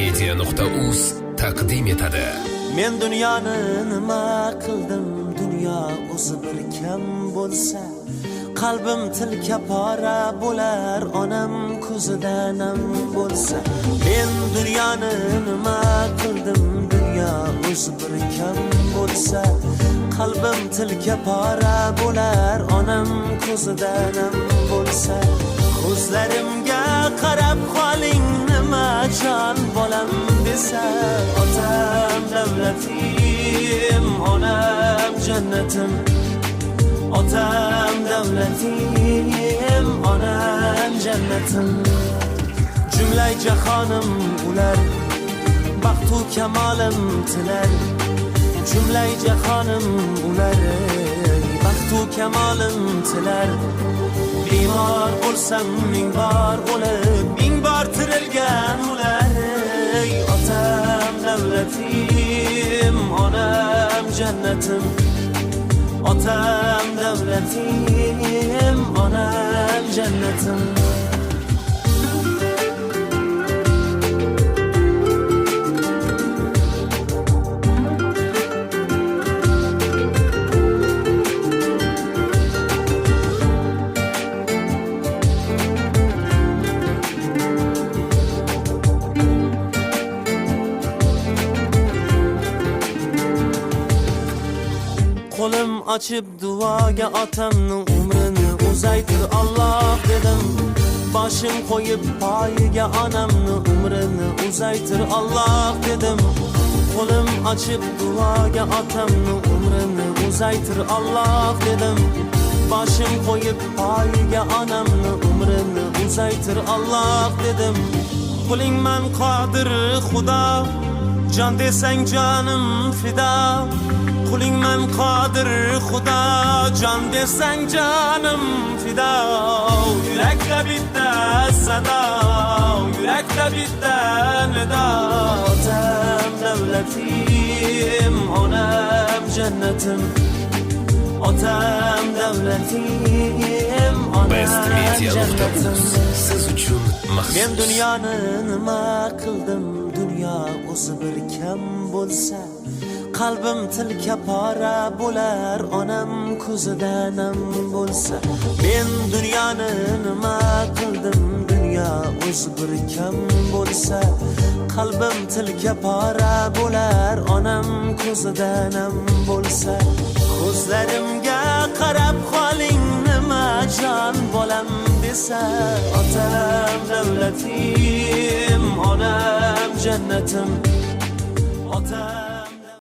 bestmedia.uz taqdim etadi. Men dunyoni nima qildim? Dunyo o'zi bir kam bo'lsa qalbim tilka pora bo'lar onam ko'zida nam bo'lsa. Men dunyoni nima qildim? Dunyo o'zi bir kam bo'lsa qalbim tilka pora bo'lar onam ko'zida nam bo'lsa. Ko'zlarimga qarab qoling nima jon bolam desa otam davlatim onam jannatim otam davlatim onam jannatim jumlay jahonim ular baxtu kamolim tilar jumlay jahonim ular baxtu kamolim tilar Bemor bo'lsam ming bor o'lib ming bor tirilgan ular otam davlatim onam jannatim otam davlatim onam jannatim Qo'lim ochib duoga otamni umrini uzaytir Alloh dedim. Boshim qo'yib poyiga onamni umrini uzaytir Alloh dedim. Qo'lim ochib duoga otamni umrini uzaytir Alloh dedim. Boshim qo'yib poyiga onamni umrini uzaytir Alloh dedim. Qulingman qodir Xudo Jon desang jonim fido Qulingman qodir Xudo Jon desang jonim fido Yurakda bitta sado Yurakda bitta nido Otam davlatim Onam jannatim Otam davlatim Onam bestmedia.uz jannatim siz uchun Men maxsus. dunyoni nima qildim dunyo o'zi bir kam bo'lsa qalbim tilka pora bo'lar onam ko'zida nam bo'lsa men dunyoni nima qildim dunyo o'zi bir kam bo'lsa qalbim tilka pora bo'lar onam ko'zida nam bo'lsa ko'zlarimga qarab qoling nima bolam desa otam davlatim jannatim otam